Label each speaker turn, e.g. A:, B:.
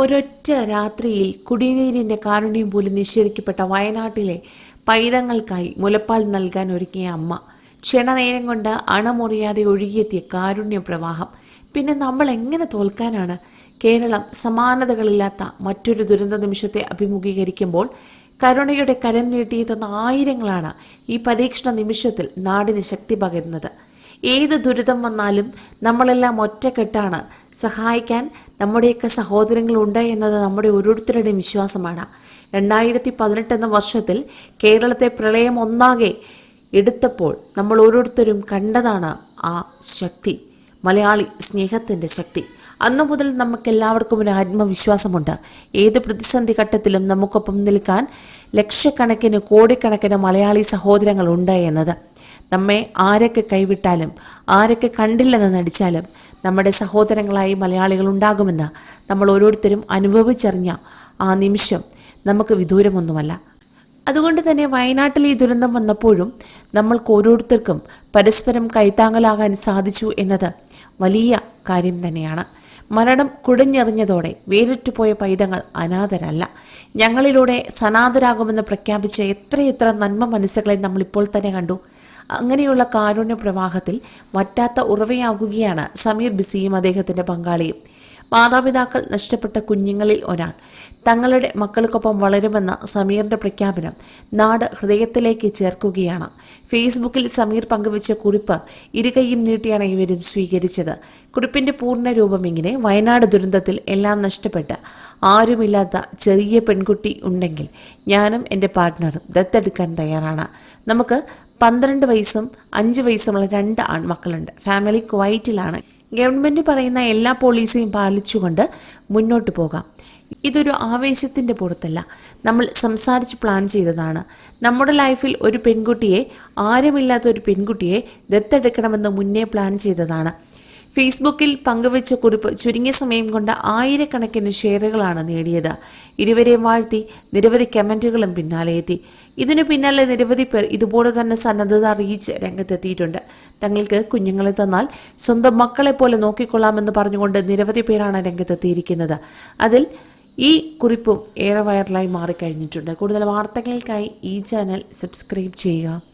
A: ഒരൊറ്റ രാത്രിയിൽ കുടിനീരിന്റെ കാരുണ്യം പോലും നിഷേധിക്കപ്പെട്ട വയനാട്ടിലെ പൈതങ്ങൾക്കായി മുലപ്പാൽ നൽകാൻ ഒരുക്കിയ അമ്മ ക്ഷണനേരം കൊണ്ട് അണമുറിയാതെ ഒഴുകിയെത്തിയ കാരുണ്യ പ്രവാഹം. പിന്നെ നമ്മൾ എങ്ങനെ തോൽക്കാനാണ്? കേരളം സമാനതകളില്ലാത്ത മറ്റൊരു ദുരന്ത നിമിഷത്തെ അഭിമുഖീകരിക്കുമ്പോൾ കരുണയുടെ കരം നീട്ടിയെത്തുന്ന ആയിരങ്ങളാണ് ഈ പരീക്ഷണ നിമിഷത്തിൽ നാടിന് ശക്തി പകരുന്നത്. ഏത് ദുരിതം വന്നാലും നമ്മളെല്ലാം ഒറ്റക്കെട്ടാണ്. സഹായിക്കാൻ നമ്മുടെയൊക്കെ സഹോദരങ്ങളുണ്ട് എന്നത് നമ്മുടെ ഓരോരുത്തരുടെയും വിശ്വാസമാണ്. രണ്ടായിരത്തി പതിനെട്ട് എന്ന വർഷത്തിൽ കേരളത്തെ പ്രളയം ഒന്നാകെ എടുത്തപ്പോൾ നമ്മൾ ഓരോരുത്തരും കണ്ടതാണ് ആ ശക്തി. മലയാളി സ്നേഹത്തിന്റെ ശക്തി. അന്നു മുതൽ നമുക്കെല്ലാവർക്കും ഒരു ആത്മവിശ്വാസമുണ്ട്. ഏത് പ്രതിസന്ധി ഘട്ടത്തിലും നമുക്കൊപ്പം നിൽക്കാൻ ലക്ഷക്കണക്കിന് കോടിക്കണക്കിന് മലയാളി സഹോദരങ്ങളുണ്ട് എന്നത്. നമ്മെ ആരൊക്കെ കൈവിട്ടാലും ആരൊക്കെ കണ്ടില്ലെന്ന് നടിച്ചാലും നമ്മുടെ സഹോദരങ്ങളായി മലയാളികൾ ഉണ്ടാകുമെന്ന് നമ്മൾ ഓരോരുത്തരും അനുഭവിച്ചറിഞ്ഞ ആ നിമിഷം നമുക്ക് വിദൂരമൊന്നുമല്ല. അതുകൊണ്ട് തന്നെ വയനാട്ടിൽ ഈ ദുരന്തം വന്നപ്പോഴും നമ്മൾക്ക് ഓരോരുത്തർക്കും പരസ്പരം കൈത്താങ്ങലാകാൻ സാധിച്ചു എന്നത് വലിയ കാര്യം തന്നെയാണ്. മരണം കുടഞ്ഞെറിഞ്ഞതോടെ വേറിട്ടുപോയ പൈതങ്ങൾ അനാഥരല്ല. ഞങ്ങളിലൂടെ സനാഥരാകുമെന്ന് പ്രഖ്യാപിച്ച എത്രയെത്ര നന്മ മനസ്സുകളെ നമ്മളിപ്പോൾ തന്നെ കണ്ടു. അങ്ങനെയുള്ള കാരുണ്യ പ്രവാഹത്തിൽ വറ്റാത്ത ഉറവയാകുകയാണ് സമീർ ബിസിയും അദ്ദേഹത്തിന്റെ പങ്കാളിയും. മാതാപിതാക്കൾ നഷ്ടപ്പെട്ട കുഞ്ഞുങ്ങളിൽ ഒരാൾ. തങ്ങളുടെ മക്കൾക്കൊപ്പം വളരുമെന്ന സമീറിന്റെ പ്രഖ്യാപനം നാട് ഹൃദയത്തിലേക്ക് ചേർക്കുകയാണ്. ഫേസ്ബുക്കിൽ സമീർ പങ്കുവച്ച കുറിപ്പ് ഇരുകൈയും നീട്ടിയാണ് ഇവരും സ്വീകരിച്ചത്. കുറിപ്പിന്റെ പൂർണ രൂപം ഇങ്ങനെ വയനാട് ദുരന്തത്തിൽ എല്ലാം നഷ്ടപ്പെട്ട് ആരുമില്ലാത്ത ചെറിയ പെൺകുട്ടി ഉണ്ടെങ്കിൽ ഞാനും എന്റെ പാർട്ട്ണറും ദത്തെടുക്കാൻ തയ്യാറാണ്. നമുക്ക് പന്ത്രണ്ട് വയസ്സും അഞ്ച് വയസ്സുമുള്ള രണ്ട് ആൺമക്കളുണ്ട് ഫാമിലി കുവൈറ്റിലാണ് ഗവൺമെന്റ് പറയുന്ന എല്ലാ പോളിസിയും പാലിച്ചുകൊണ്ട് മുന്നോട്ട് പോകാം. ഇതൊരു ആവേശത്തിന്റെ പുറത്തല്ല. നമ്മൾ സംസാരിച്ച് പ്ലാൻ ചെയ്തതാണ്. നമ്മുടെ ലൈഫിൽ ഒരു പെൺകുട്ടിയെ ആരുമില്ലാത്ത ഒരു പെൺകുട്ടിയെ ദത്തെടുക്കണമെന്ന് മുന്നേ പ്ലാൻ ചെയ്തതാണ്. ഫേസ്ബുക്കിൽ പങ്കുവച്ച കുറിപ്പ് ചുരുങ്ങിയ സമയം കൊണ്ട് ആയിരക്കണക്കിന് ഷെയറുകളാണ് നേടിയത്. ഇരുവരെ വാഴ്ത്തി നിരവധി കമന്റുകളും പിന്നാലെ എത്തി. ഇതിനു പിന്നാലെ നിരവധി പേർ ഇതുപോലെ തന്നെ സന്നദ്ധത അറിയിച്ച് രംഗത്തെത്തിയിട്ടുണ്ട്. തങ്ങൾക്ക് കുഞ്ഞുങ്ങളെ തന്നാൽ സ്വന്തം മക്കളെ പോലെ നോക്കിക്കൊള്ളാമെന്ന് പറഞ്ഞുകൊണ്ട് നിരവധി പേരാണ് രംഗത്തെത്തിയിരിക്കുന്നത്. അതിൽ ഈ കുറിപ്പും ഏറെ വൈറലായി മാറിക്കഴിഞ്ഞിട്ടുണ്ട്. കൂടുതൽ വാർത്തകൾക്കായി ഈ ചാനൽ സബ്സ്ക്രൈബ് ചെയ്യുക.